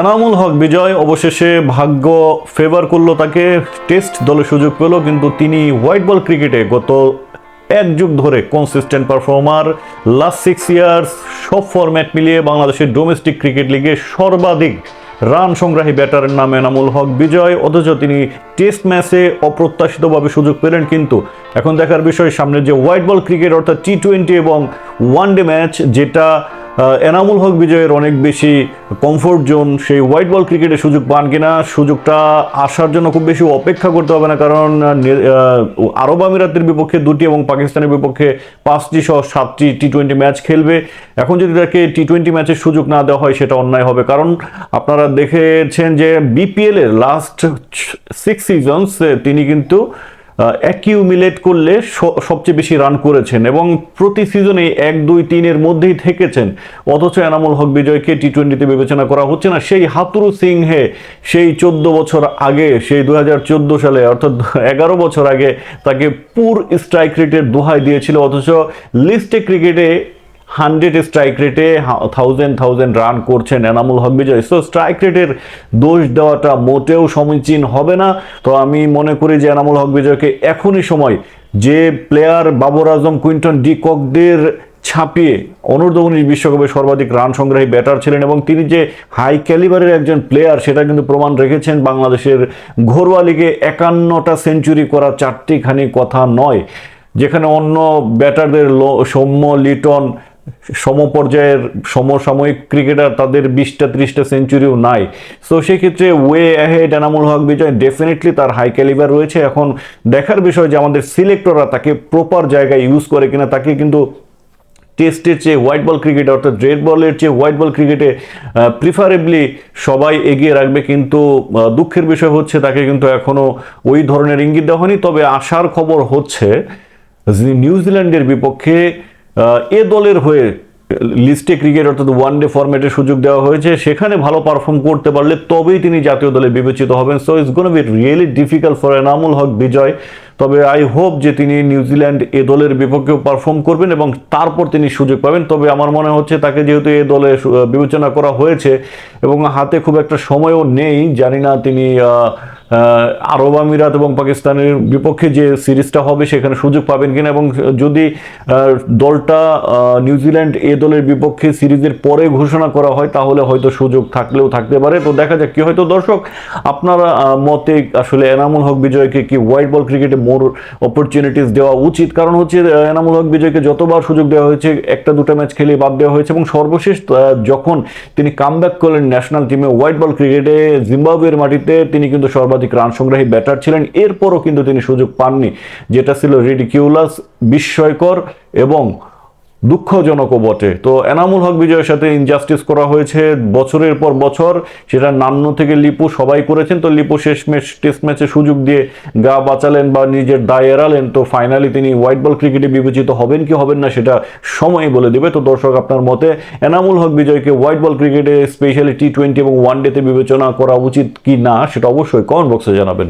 এনামুল হক বিজয় অবশেষে ভাগ্য ফেভার করল তাকে। টেস্ট দলে সুযোগ পেল, কিন্তু তিনি হোয়াইট বল ক্রিকেটে গত এক যুগ ধরে consistent performer last six years সব ফরম্যাট মিলিয়ে বাংলাদেশের ডোমেস্টিক ক্রিকেট লিগে সর্বাধিক রান সংগ্রাহী ব্যাটারের নাম এনামুল হক বিজয়। অথচ তিনি টেস্ট ম্যাচে অপ্রত্যাশিতভাবে সুযোগ পেলেন, কিন্তু এখন দেখার বিষয় সামনে যে হোয়াইট বল ক্রিকেট অর্থাৎ টি টোয়েন্টি এবং ওয়ান ডে ম্যাচ যেটা এনামুল হক বিজয়ের অনেক বেশি কমফোর্ট জোন সেই হোয়াইট বল ক্রিকেটে সুযোগ পান কিনা, সুযোগটা আসার জন্য খুব বেশি অপেক্ষা করতে হবে না, কারণ আরব আমিরাতের বিপক্ষে দুটি এবং পাকিস্তানের বিপক্ষে পাঁচটি সহ সাতটি টি টোয়েন্টি ম্যাচ খেলবে। এখন যদি তাকে টি টোয়েন্টি ম্যাচের সুযোগ না দেওয়া হয়, সেটা অন্যায় হবে। কারণ, আপনারা দেখেছেন যে বিপিএল এর লাস্ট সিক্স সিজনস তিনি কিন্তু অ্যাকিউমিলেট করলে সবচেয়ে বেশি রান করেছেন এবং প্রতি সিজনে এক, দুই তিনের মধ্যেই থেকেছেন। অথচ এনামুল হক বিজয়কে টি টোয়েন্টিতে বিবেচনা করা হচ্ছে না। সেই হাতুরু সিংহে সেই চোদ্দ বছর আগে, সেই দু হাজার চোদ্দ সালে, অর্থাৎ এগারো বছর আগে, তাকে পুর স্ট্রাইক রেটের দোহাই দিয়েছিল। অথচ লিস্টে ক্রিকেটে হান্ড্রেড স্ট্রাইক রেটে থাউজেন্ড থাউজেন্ড রান করছেন এনামুল হক বিজয়। সো স্ট্রাইক রেটের দোষ দেওয়াটা মোটেও সমীচীন হবে না। তো আমি মনে করি যে এনামুল হক বিজয়কে এখনই সময় যে player Babar Azam, Quinton de ককদের ছাপিয়ে অনূর্ধ্ব উনিশ বিশ্বকাপে সর্বাধিক রান সংগ্রাহী ব্যাটার ছিলেন এবং তিনি যে হাই ক্যালিবারের একজন প্লেয়ার সেটা কিন্তু প্রমাণ রেখেছেন বাংলাদেশের ঘরোয়া লিগে একান্নটা সেঞ্চুরি করা চারটিখানি কথা নয়। যেখানে অন্য ব্যাটারদের সৌম্য, লিটন সমপর্যায়ের সমসাময়িক ক্রিকেটার তাদের বিশটা ত্রিশটা সেঞ্চুরিও নাই। সো সেক্ষেত্রে way ahead Enamul Haque Bijoy definitely তার হাই ক্যালিবার রয়েছে। এখন দেখার বিষয় যে আমাদের সিলেক্টররা তাকে প্রপার জায়গায় ইউজ করে কিনা, তাকে কিন্তু টেস্টের চেয়ে হোয়াইট বল ক্রিকেটে অর্থাৎ রেড বলের চেয়ে হোয়াইট বল ক্রিকেটে প্রিফারেবলি সবাই এগিয়ে রাখবে। কিন্তু দুঃখের বিষয় হচ্ছে তাকে কিন্তু এখনও ওই ধরনের ইঙ্গিত দেওয়া হয়নি। তবে আসার খবর হচ্ছে নিউজিল্যান্ডের বিপক্ষে এ দলের হয়ে লিস্টে ক্রিকেট অর্থাৎ ওয়ান ডে ফরম্যাটে সুযোগ দেওয়া হয়েছে। সেখানে ভালো পারফর্ম করতে পারলে তবেই তিনি জাতীয় দলে বিবেচিত হবেন। So it's gonna be really difficult for Enamul Haque Bijoy তবে আই হোপ যে তিনি নিউজিল্যান্ড এ দলের বিপক্ষেও পারফর্ম করবেন এবং তারপর তিনি সুযোগ পাবেন। তবে আমার মনে হচ্ছে তাকে যেহেতু এ দলে বিবেচনা করা হয়েছে এবং হাতে খুব একটা সময়ও নেই, জানি না তিনি আরব আমিরাত এবং পাকিস্তানের বিপক্ষে যে সিরিজটা হবে সেখানে সুযোগ পাবেন কিনা এবং যদি দলটা নিউজিল্যান্ড এ দলের বিপক্ষে সিরিজের পরে ঘোষণা করা হয়, তাহলে হয়তো সুযোগ থাকলেও থাকতে পারে। তো দেখা যাক কি হয়তো দর্শক, আপনারা মতে আসলে এনামুল হক বিজয়কে কি হোয়াইট বল ক্রিকেটে মোর অপরচুনিটিস দেওয়া উচিত? কারণ হচ্ছে এনামুল হক বিজয়কে যতবার সুযোগ দেওয়া হয়েছে, একটা দুটো ম্যাচ খেলে বাদ দেওয়া হয়েছে এবং সর্বশেষ যখন তিনি কামব্যাক করলেন ন্যাশনাল টিমে হোয়াইট বল ক্রিকেটে জিম্বাবুয়ের মাটিতে তিনি কিন্তু সর্বাধিক রান সংগ্রাহী ব্যাটার ছিলেন। এরপরও কিন্তু তিনি সুযোগ পাননি, যেটা ছিল রিডিকিউলাস বিস্ময়কর এবং দুঃখজনকও বটে। তো এনামুল হক বিজয়ের সাথে ইনজাস্টিস করা হয়েছে বছরের পর বছর। সেটা নান্ন থেকে লিপু সবাই করেছেন। তো লিপু শেষ ম্যাচ টেস্ট ম্যাচে সুযোগ দিয়ে গা বাঁচালেন বা নিজের দায় এড়ালেন। তো ফাইনালি তিনি হোয়াইট বল ক্রিকেটে বিবেচিত হবেন কি হবেন না সেটা সময় বলে দেবে। তো দর্শক আপনার মতে এনামুল হক বিজয়কে হোয়াইট বল ক্রিকেটে স্পেশালি টি টোয়েন্টি এবং ওয়ান ডেতে বিবেচনা করা উচিত কি না সেটা অবশ্যই কমেন্ট বক্সে জানাবেন।